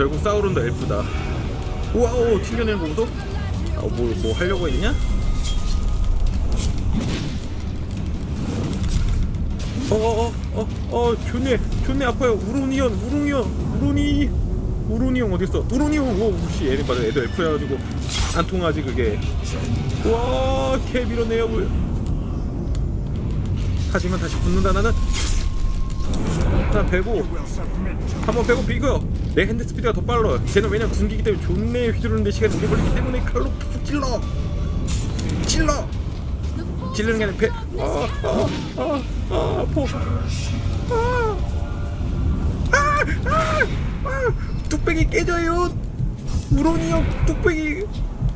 결국 사우론도 엘프다. 와우 튕겨내는 거 보소? 아, 뭐, 뭐 하려고 했냐? 어어어 어 어, 어, 좋네. 좋네 아파요 우로니언 우로니언 우로니 우로니 형 어딨어? 우로니 형 오, 씨 얘네 맞아 애도 F야 가지고 안 통하지 그게. 와개 밀어내요 뭘 하지만 다시 붙는다 나는 나 배고 한번 배고 비고요. 내 핸드 스피드가 더 빨라 쟤는 왜냐면 군기기 때문에 존내 휘두르는데 시간이 오래 걸리기 때문에 칼로 푹 찔러. 찔러. 찔르는 게 아니라 배 아, 아, 아, 아, 아, 아, 아, 아, 뚝배기 깨져요. 우론이 형 뚝배기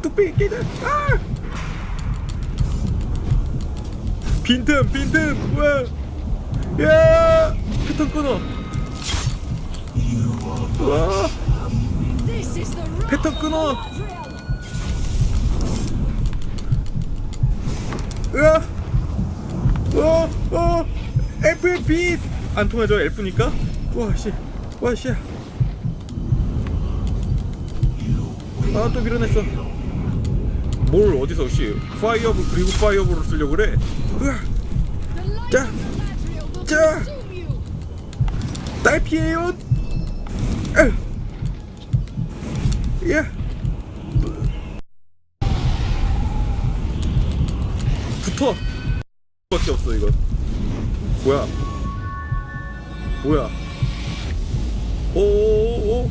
뚝배기 깨져. 아. 빈틈 빈틈. 와 야 패턴 끊어. 와. 패턴 끊어. 으아. 어, 어, FFP 안 통하죠? 엘프니까? 와 씨. 와 씨. 아 또 밀어냈어. 뭘 어디서 씨 파이어볼 그리고 파이어볼을 쓰려고 그래? 으아. 자, 자. 딸피에요. 으. 야. 붙어. 밖에 없어 이건 뭐야? 뭐야? 오오오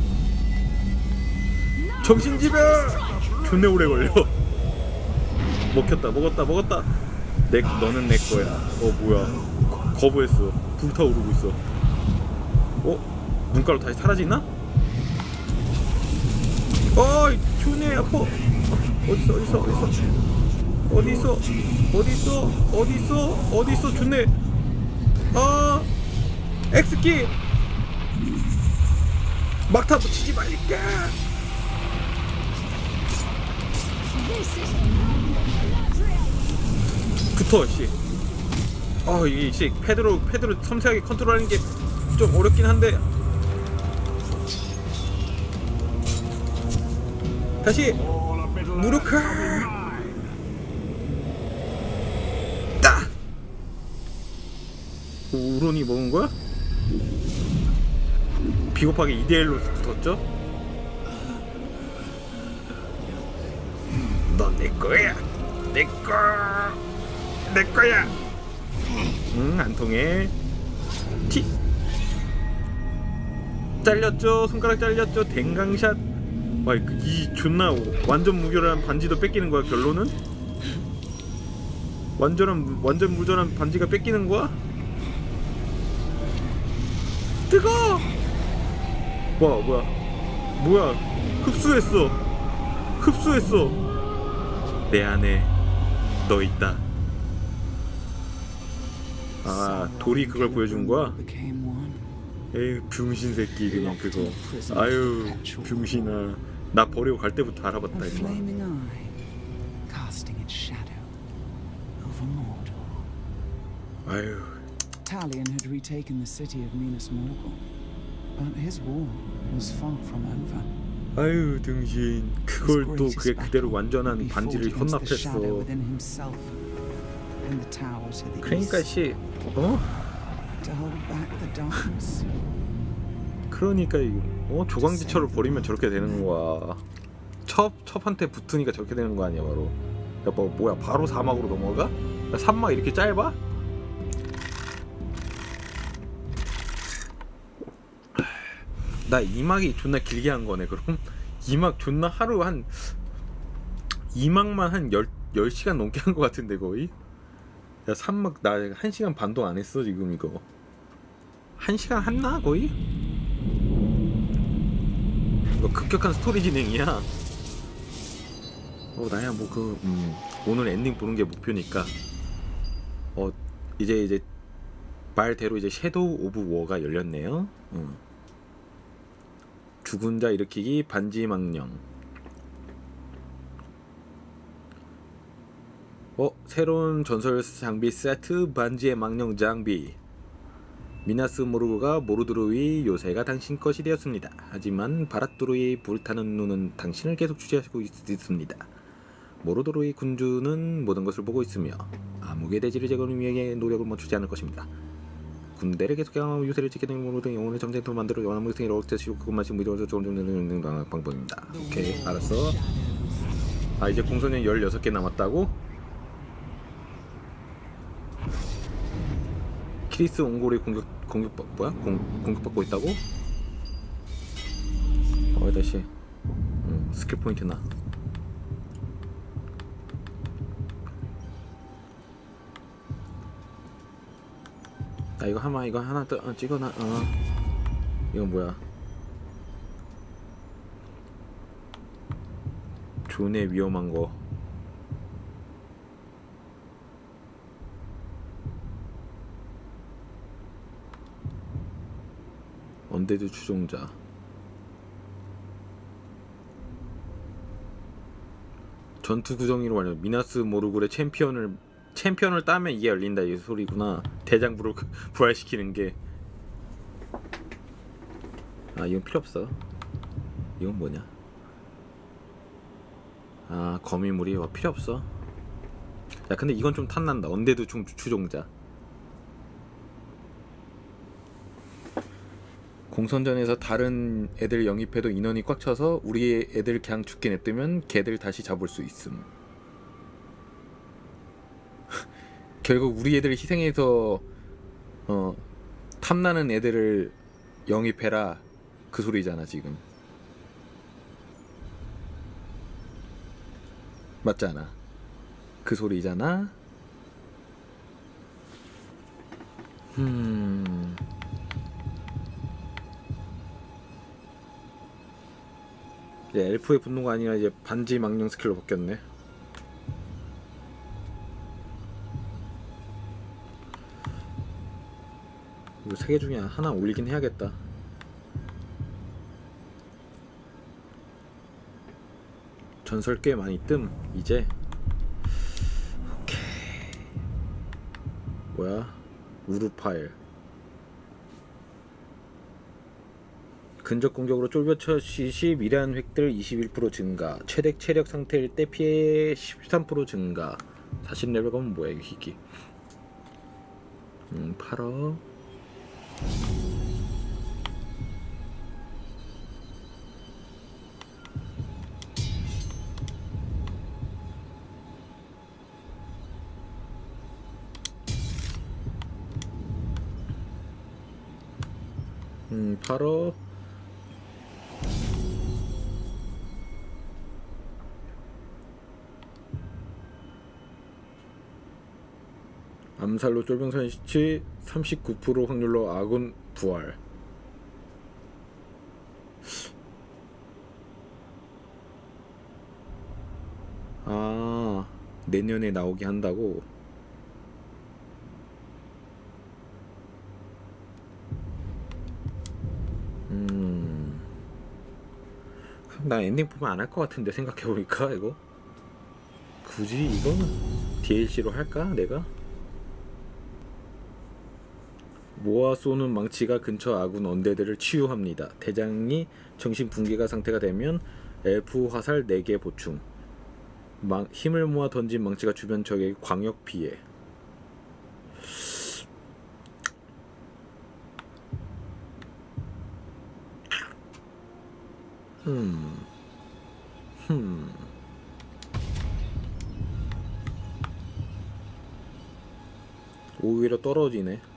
정신지배! 존내 오래 걸려. 먹혔다 먹었다 먹었다. 내 너는 내 거야. 어 뭐야? 거- 거부했어. 불타오르고 있어 어? 눈가루 다시 사라지나? 어이 존내 아파 어, 어딨어 어딨어 어딨어 어딨어 어딨어 어딨어 어딨어 존내 아 엑스키 막타 붙이지 말니까. 붙어 씨. 아 이게 씨 패드로 패드로 섬세하게 컨트롤하는 게 좀 어렵긴 한데. 다시 무력화. 따. 우론이 먹은 거야? 비겁하게 2대1로 붙었죠? 넌내 거야. 내 거. 내 거야. 응, 안 통해. 티. 잘렸죠. 손가락 잘렸죠. 댕강샷. 와, 그- 이 존나 완전 무결한 반지도 뺏기는 거야. 결론은? 완전한 완전 무전한 반지가 뺏기는 거야? 뜨거! 뭐야, 뭐야, 뭐야? 흡수했어. 흡수했어. 내 안에 너 있다. 아 돌이 그걸 보여준 거야? 에이 병신 새끼 그냥 그거. 아유 병신아. 나 버리고 갈 때부터 알아봤다 Mordor. 아유 Talion had retaken the city of Minas Morgul, but his war was far from over. 아유 등신 그걸 또 그게 그대로 완전한 반지를 헌납했어. 그러니까 씨 어? 그러니까 이거 어 조광지철을 버리면 저렇게 되는 거야. 첩 첩한테 붙으니까 저렇게 되는 거 아니야 바로. 야 뭐, 뭐야 바로 사막으로 넘어가? 야, 산막 이렇게 짧아? 나 이막이 존나 길게 한 거네 그럼 이막 존나 하루 한 이막만 한 열, 10시간 넘게 한 거 같은데 거의 야 산막 나 1시간 반도 안 했어 지금 이거 1시간 했나 거의? 이거 급격한 스토리 진행이야. 어 나야 뭐그 음, 오늘 엔딩 보는 게 목표니까. 어 이제 이제 말대로 이제 섀도우 오브 워가 열렸네요. 음. 죽은 자 일으키기 반지 망령. 어 새로운 전설 장비 세트 반지의 망령 장비 미나스 모르그가 모르드로의 요새가 당신 것이 되었습니다. 하지만 바라토르의 불타는 눈은 당신을 계속 주시하고 있- 있습니다. 모르드로의 군주는 모든 것을 보고 있으며 암흑의 대지를 제거하기 위해 노력을 멈추지 않을 것입니다. 군대를 계속 강화하고 유세를 지키는 모든 영혼의 정쟁터를 만들어 영원한 무생을 억제시키고 그것만이 무리로서 좋은 정도는 방법입니다. 오케이 알았어. 아 이제 공소년 16개 남았다고? 키리스 옹골이 공격 공격 받 뭐야? 공 공격받고 있다고? 어 다시 음, 스킬 포인트 나. 나 이거 하나 이거 하나 더 어, 찍어놔. 어. 이건 뭐야? 존의 위험한 거. 언데드 추종자. 전투 구성이로 말하면 미나스 모르굴의 챔피언을 챔피언을 따면 이게 열린다 이 소리구나. 대장부를 부활시키는 게. 아 이건 필요 없어. 이건 뭐냐? 아 거미물이 와 필요 없어. 야 근데 이건 좀 탐난다. 언데드 중 추종자. 공선전에서 다른 애들 영입해도 인원이 꽉 차서 우리 애들 그냥 죽게 냅두면 걔들 다시 잡을 수 있음. 결국 우리 애들을 희생해서 어 탐나는 애들을 영입해라 그 소리잖아 지금. 맞지 않아? 그 소리잖아. 음. 이제 엘프의 분노가 아니라 이제 반지 망령 스킬로 바뀌었네. 이거 세 개 중에 하나 올리긴 해야겠다. 전설 꽤 많이 뜸 이제 오케이 뭐야 우루 파일 근접 공격으로 쫄벼쳐 시시 미래한 획들 21% 증가 최대 체력 상태일 때 피해 13% 증가. 40레벨 가면 뭐야 이거 희귀 음 팔어 음 팔어 암살로 쫄병선 시치 39% 확률로 아군 부활. 아 내년에 나오게 한다고. 음. 나 엔딩 보면 안 할 것 같은데 생각해 보니까 이거 굳이 이거는 DLC로 할까 내가? 모아 쏘는 망치가 근처 아군 언데드를 치유합니다. 대장이 정신 붕괴가 상태가 되면 엘프 화살 4개 보충. 망, 힘을 모아 던진 망치가 주변 적에게 광역 피해. 음. 흠. 오히려 떨어지네.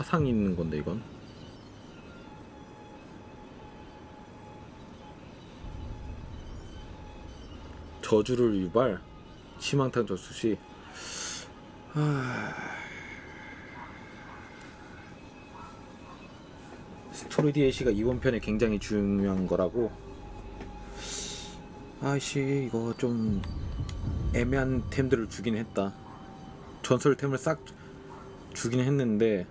화상 있는 건데 이건. 저주를 유발? 희망탄 저수시? 하... 스토리 DLC가 이번 편에 굉장히 중요한 거라고? 아이씨 이거 좀 애매한 템들을 주긴 했다. 전설템을 싹 주긴 했는데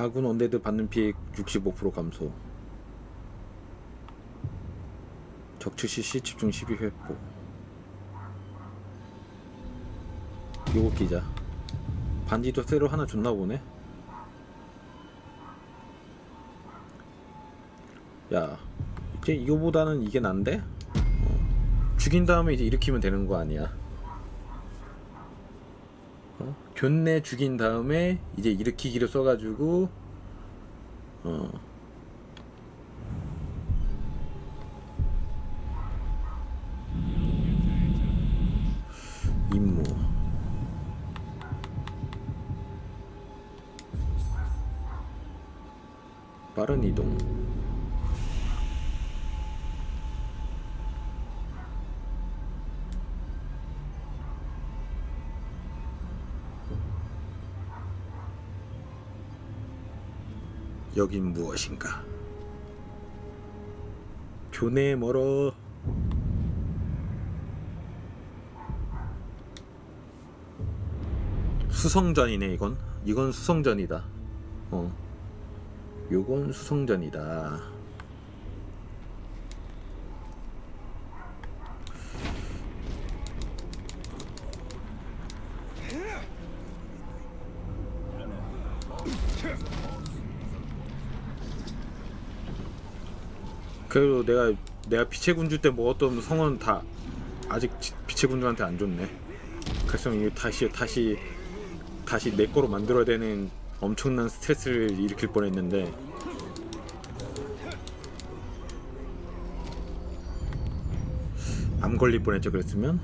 아군 언데드 받는 피해 65% 감소. 적치 CC 집중 12 회복. 요거 끼자. 반지도 새로 하나 줬나 보네. 야 이제 이거보다는 이게 난데? 어, 죽인 다음에 이제 일으키면 되는 거 아니야. 어? 교내 죽인 다음에 이제 일으키기를 써가지고 어 임무 빠른 이동 여긴 무엇인가? 교내 멀어. 수성전이네 이건. 이건 수성전이다. 어. 요건 수성전이다 그래도 내가 내가 빛의 군주 때 먹었던 성은 다 아직 지- 빛의 군주한테 안 줬네. 그래서 이게 다시 다시 다시 내 거로 만들어야 되는 엄청난 스트레스를 일으킬 뻔했는데. 암 걸릴 뻔했죠 그랬으면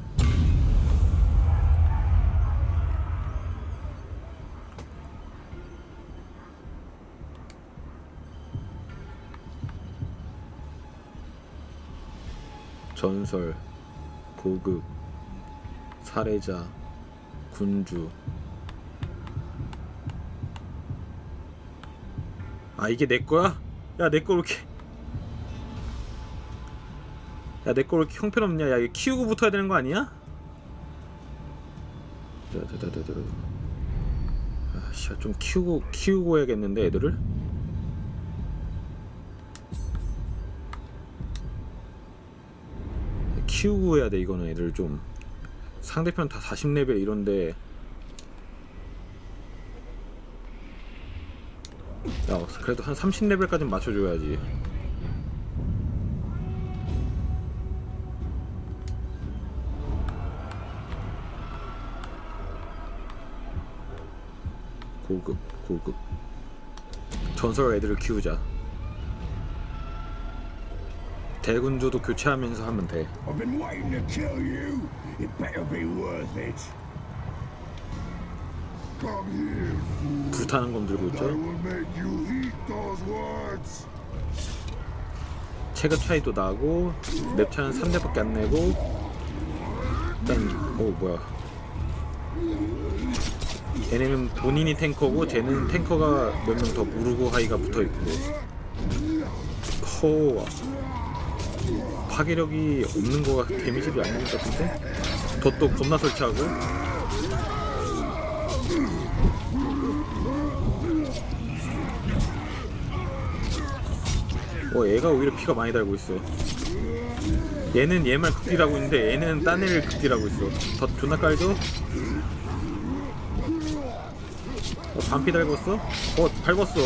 전설 고급 살해자 군주 아 이게 내 거야? 야 내거왜 이렇게 야 내거왜 이렇게 형편없냐 야 이거 키우고 붙어야 되는 거 아니야? 자자자자자 아씨 좀 키우고 키우고 해야겠는데 애들을 키우고 해야 돼 이거는. 애들 좀 상대편 다 40레벨 이런데. 야 그래도 한 30레벨까지 맞춰줘야지. 고급 고급. 전설 애들을 키우자 대군주도 교체하면서 하면 돼 I've been waiting to kill you. It better be worth it. Come here, fool. 불타는 검 들고 I 있죠 will make you eat those words. 체급 차이도 나고 랩 차는 3대밖에 안 내고 일단 오 뭐야 얘네는 본인이 탱커고 쟤는 탱커가 몇 명 더 무르고 하이가 붙어있고 허 파괴력이 없는 거가 데미지도 안 되는 것 같은데 덧도 겁나 설치하고 어 얘가 오히려 피가 많이 달고 있어 얘는 얘만 극딜하고 있는데 얘는 딴 애를 극딜하고 있어 더 존나 깔죠? 어, 반피 달궜어? 어 밟았어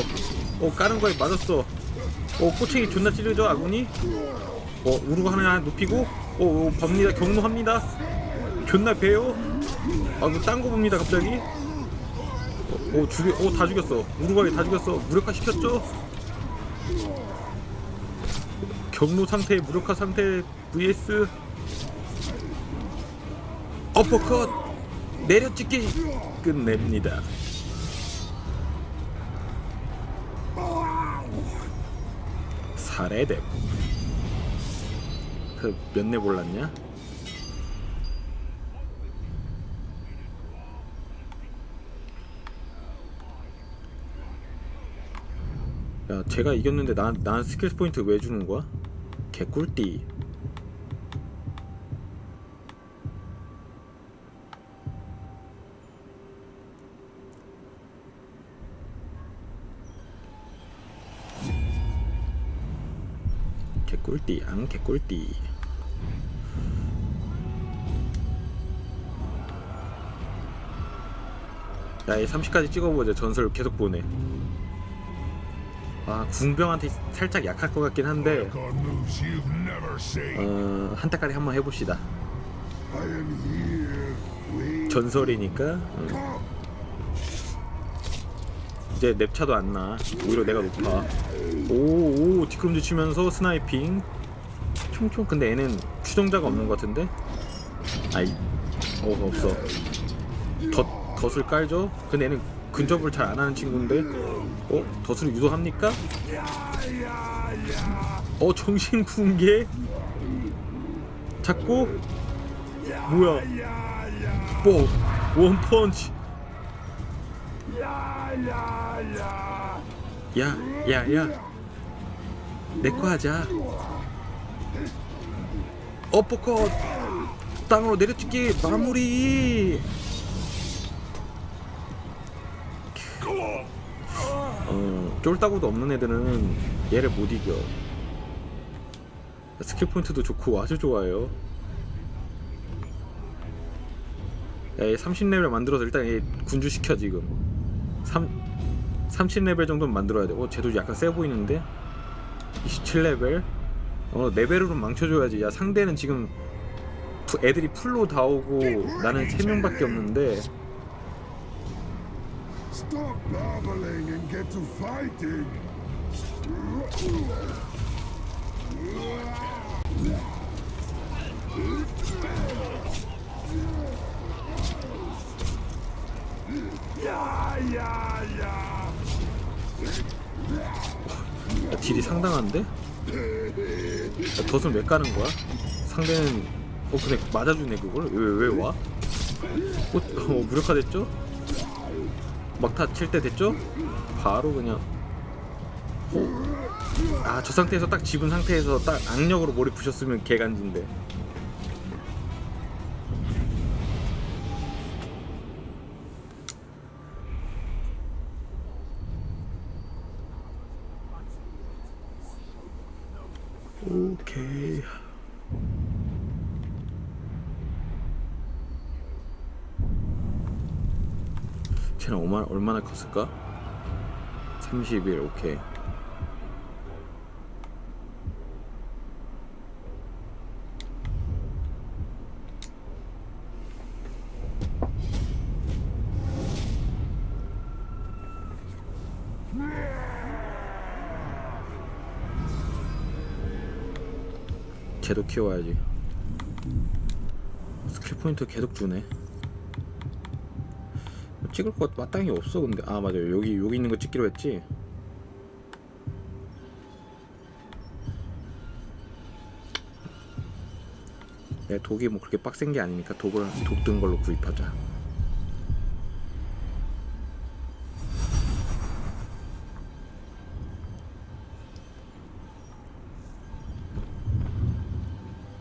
어 까는 거에 맞았어 어 꼬챙이 존나 찌르죠 아군이? 어 우르고 하나 눕히고 어, 어 봅니다 경로합니다 존나 배요 아 뭐 딴 거 봅니다 갑자기 어, 어 죽여 어 다 죽였어 우르고에 다 죽였어 무력화 시켰죠? 경로 상태, 무력화 상태 vs 어퍼컷 내려찍기 끝냅니다. 살해됨. 그 몇내 몰랐냐? 야, 제가 이겼는데 난, 난 스킬 포인트 왜 주는 거야? 개꿀띠. 꿀띠, 안 개꿀띠. 야이 30까지 찍어보자 전설 계속 보네 아 궁병한테 살짝 약할 것 같긴 한데. 어 한타까리 한번 해봅시다 전설이니까 어. 이제 랩차도 안 나. 오히려 내가 높아. 오, 오, 뒷걸음질 치면서 스나이핑. 총총. 근데 얘는 추종자가 없는 것 같은데? 아이, 어, 없어. 덧, 덧을 깔죠? 근데 얘는 근접을 잘 안 하는 친구인데? 어? 덧을 유도합니까? 어, 정신 붕괴? 잡고? 뭐야? 뭐? 원펀치. 야, 야, 야. 내 거 하자. 어퍼컷. 땅으로 내려찍기 마무리. 어, 쫄따구도 없는 애들은 얘를 못 이겨. 스킬 포인트도 좋고 아주 좋아요. 야, 얘 30레벨 만들어서 일단 얘 군주 시켜 지금. 3 30레벨 정도는 만들어야 돼. 어, 쟤도 약간 세 보이는데? 27레벨? 어, 레벨으로 망쳐줘야지. 야, 상대는 지금 푸- 애들이 풀로 다 오고 나는 3명밖에 없는데 야, 딜이 상당한데? 야, 덫은 왜 까는 거야? 상대는 어 근데 맞아주네 그걸? 왜 왜 와? 어, 어 무력화 됐죠? 막타 칠 때 됐죠? 바로 그냥 아저 상태에서 딱 집은 상태에서 딱 악력으로 머리 부셨으면 개간지인데 쟤는 얼마나, 얼마나 컸을까? 30일 오케이. 쟤도 키워야지. 스킬 포인트 계속 주네. 뭐 찍을 것 마땅히 없어 근데. 아 맞아요. 여기 여기 있는 거 찍기로 했지? 내 독이 뭐 그렇게 빡센 게 아니니까 독을 독든 걸로 구입하자.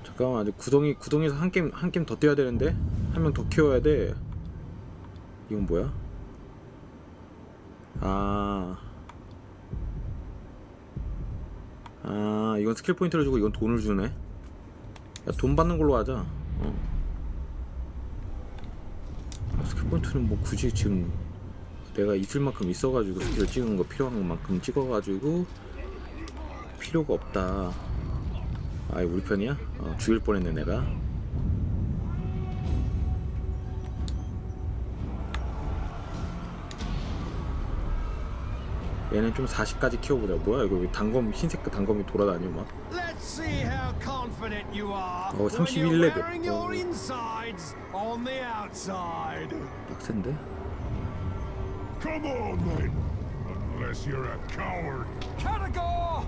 잠깐만 아직 구덩이 구덩이에서 한 게임 한 게임 더 뛰어야 되는데? 한 명 더 키워야 돼 이건 뭐야? 아. 아, 이건 스킬 포인트를 주고 이건 돈을 주네. 야, 돈 받는 걸로 하자. 어. 스킬 포인트는 뭐 굳이 지금 내가 있을 만큼 있어가지고 스킬을 찍은 거 필요한 만큼 찍어가지고 필요가 없다. 아, 우리 편이야? 어, 죽일 뻔했네 내가. 얘는 좀 40까지 키워보자. 뭐야 이거 왜 단검 흰색 단검이 돌아다녀 막. Let's see how confident you are Oh, when 31 you're level. wearing your Oh. insides on the outside. 빡센데? Come on then. Unless you're a coward. Katagor!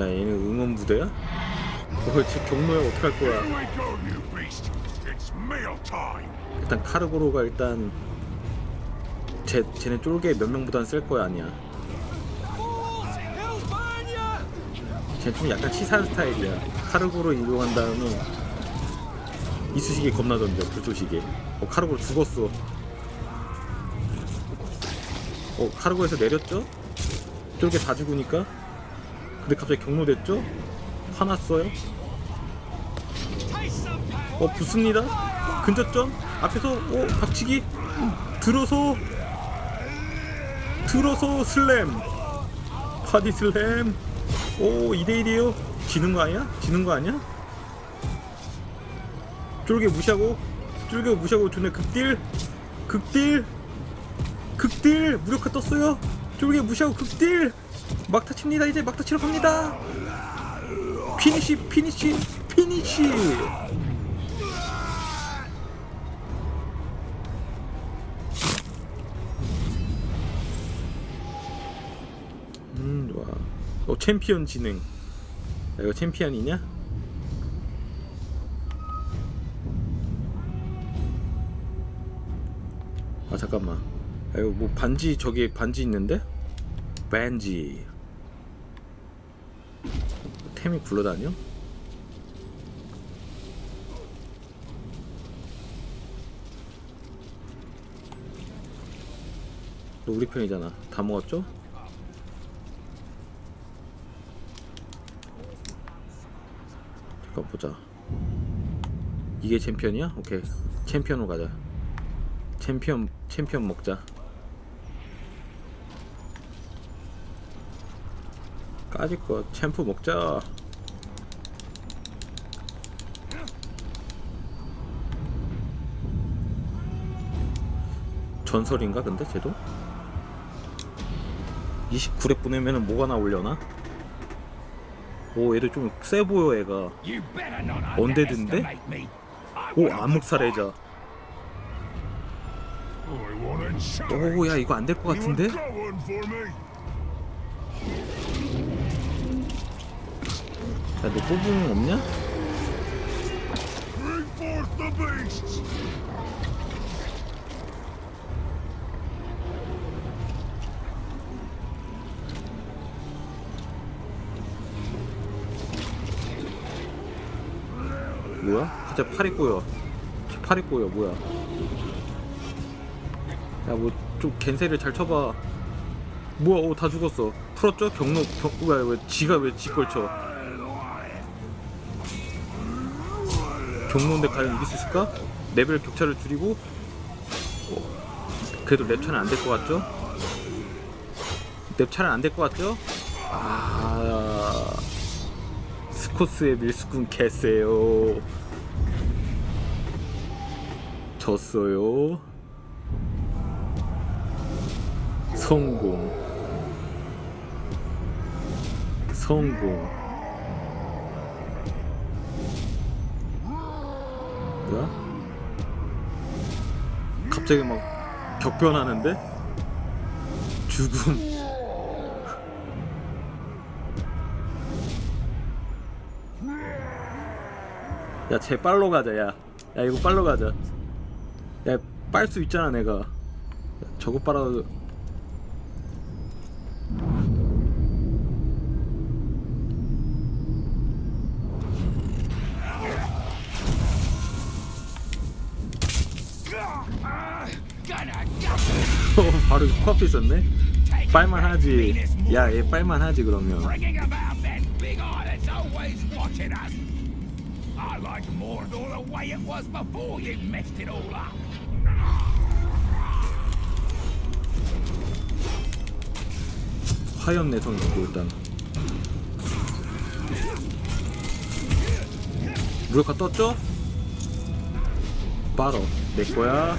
야 얘는 응원 부대야? 어, 쟤 경로야 어떡할 거야? Here we go, you beast. It's meal time. 일단 카르고로가 일단 쟤 쟤네 쫄게 몇 명보다는 셀 거야 아니야. 쟤는 좀 약간 치사한 스타일이야. 카르고로 이동한 다음에 이쑤시개 겁나 던져 불쏘시개. 어 카르고로 죽었어. 어 카르고에서 내렸죠? 쫄게 다 죽으니까. 근데 갑자기 경로됐죠? 화났어요? 어 붙습니다. 근접전 앞에서 오 박치기 들어서 들어서 슬램. 파디 슬램. 오 2대1이에요? 지는 거 아니야? 지는 거 아니야? 쫄게 무시하고 쫄게 무시하고 존나 극딜. 극딜. 극딜. 무력화 떴어요. 쫄게 무시하고 극딜. 막타 칩니다. 이제 막타 치러 갑니다. 피니시 피니시 피니시 챔피언 지능 야, 이거 챔피언이냐? 아 잠깐만 야, 이거 뭐 반지 저기 반지 있는데? 반지 템이 굴러다녀? 너 우리 편이잖아 다 먹었죠? 잠깐 보자 이게 챔피언이야? 오케이 챔피언으로 가자 챔피언 챔피언 먹자 까짓 거 챔프 먹자 전설인가 근데 쟤도? 29렙 보내면은 뭐가 나오려나? 오 얘도 좀 세 보여 얘가 언데드인데? 오 암흑살해자 I want a challenge. 오야 이거 안 될 것 같은데? 야너 거 없냐? 뭐야? 갑자기 팔이 꼬여 팔이 꼬여 뭐야 야 뭐 좀 겐세를 잘 쳐봐 뭐야 오다 죽었어 풀었죠? 경로 경, 왜, 왜 지가 왜 지 걸 쳐 경로인데 과연 이길 수 있을까? 레벨 격차를 줄이고 어, 그래도 랩 차는 안 될 것 같죠? 랩 차는 안 될 것 같죠? 아 스코스의 밀수꾼 개세요 졌어요 성공 성공 뭐야? 갑자기 막 격변하는데? 죽음 야, 쟤 빨로 가자, 야. 야, 이거 빨로 가자. 야, 빨수 있잖아, 내가. 야, 저거 빨아도. 어, 바로 코앞에 있었네? 빨만 하지. 야, 얘 그러면. Always watching us. I like Mordor the way it was before you messed it all up. 화염 내성이 있고, 일단. 무력화 떴죠? 빨어. 내 거야.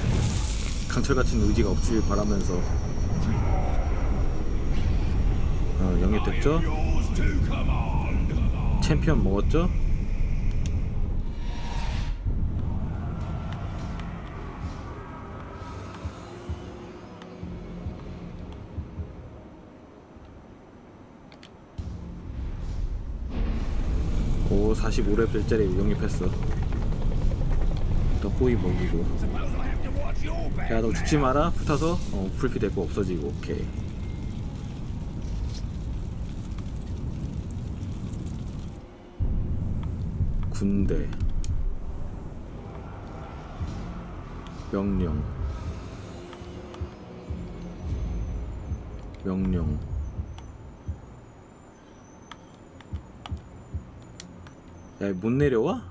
강철 같은 의지가 없길 바라면서. 어, 영입됐죠? 챔피언 먹었죠? 오 45레벨짜리 영입했어. 더 호이 먹이고. 야 너 죽지 마라. 붙어서? 어 풀피 되고 없어지고. 오케이. 군대. 명령. 명령 야, 못 내려와?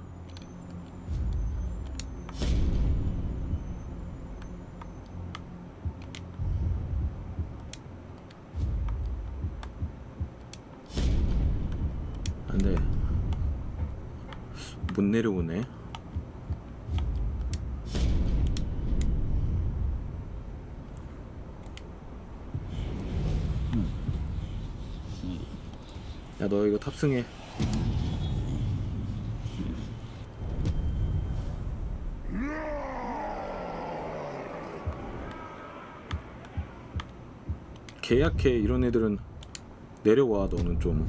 안 돼. 못 내려오네. 야, 너 이거 탑승해. 계약해. 이런 애들은 내려와. 너는 좀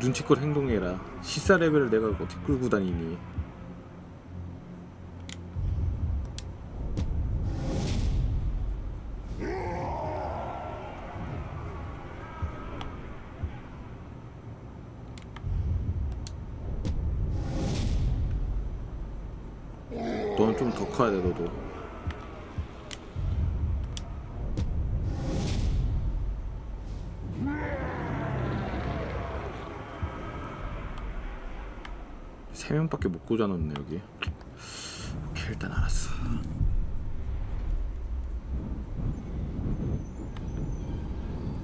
눈치껏 행동해라. 시사 레벨을 내가 어떻게 끌고 다니니 너는 좀 더 커야 돼 너도 세 명밖에 못 꽂아놓네 여기. 오케이 일단 알았어.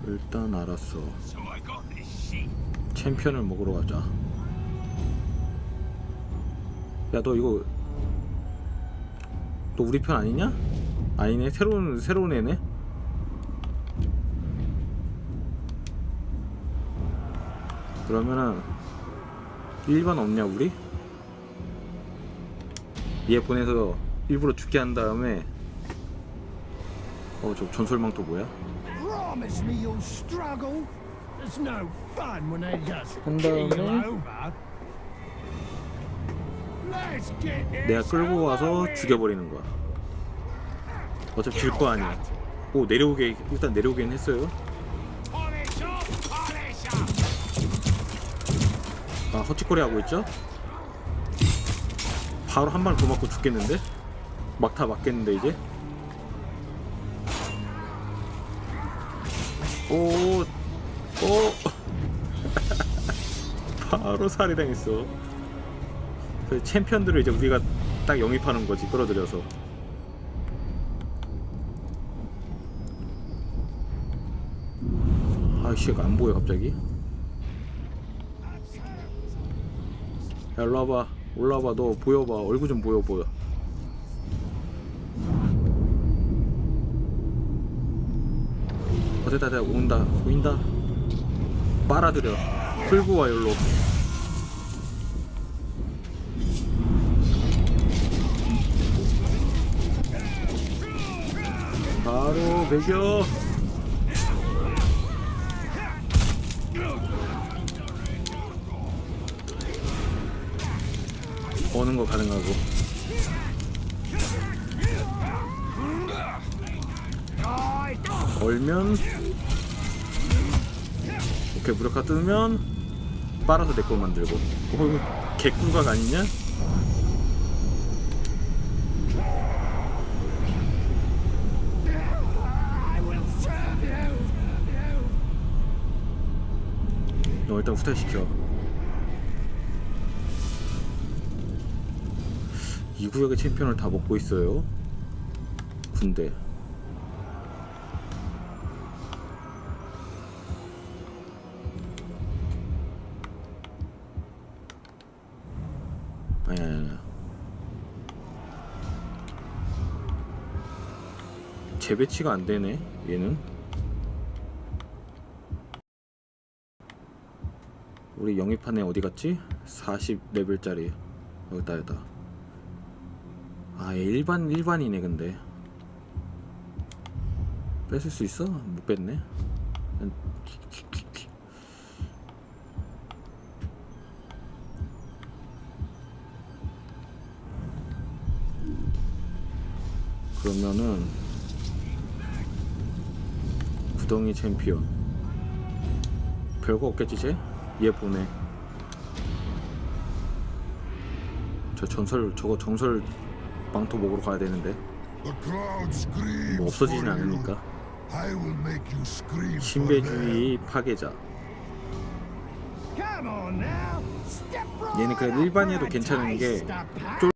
일단 알았어. 챔피언을 먹으러 가자. 야 너 이거 너 우리 편 아니냐? 아니네 새로운 새로운 애네. 그러면은 일반 없냐 우리? 얘 보내서 일부러 죽게 한 다음에 어 저 전설망토 뭐야? Promise me you'll struggle. It's no fun when they just 한 다음에 over. Let's get this 내가 끌고 over with. 죽여버리는 거야. 어차피 질 거 아니야. 오 내려오게 일단 내려오긴 했어요. Polish off, polish up. 아 헛짓거리 하고 있죠? 바로 한 발 더 맞고 죽겠는데? 막타 맞겠는데 이제? 오, 오, 바로 살해당했어. 그 챔피언들을 이제 우리가 딱 영입하는 거지 끌어들여서. 아이씨 안 보여 갑자기? 야 일로 와봐 올라와봐 너 보여봐. 얼굴 좀 보여 보여 어 됐다 됐다. 온다. 보인다. 빨아들여. 끌고 와 여기로. 바로 매겨 오는 거 가능하고. 얼면. 오케이 무력화 뜨면 빨아서 내거 만들고. 어 개꿀각 아니냐? 너 일단 후퇴시켜 이 구역의 챔피언을 다 먹고 있어요. 군대. 아니 아니 재배치가 안 되네 얘는. 우리 영입한 애 어디 갔지? 40레벨짜리. 여기다 여기다 아얘 일반 일반이네 근데. 뺏을 수 있어? 못 뺐네? 음, 그러면은 구덩이 챔피언. 별거 없겠지 쟤? 얘 보내 저 전설 저거 전설 망토 먹으러 가야 되는데 뭐 없어지진. 않으니까. 신배주의 파괴자 얘는 up 일반이어도 괜찮은 게 of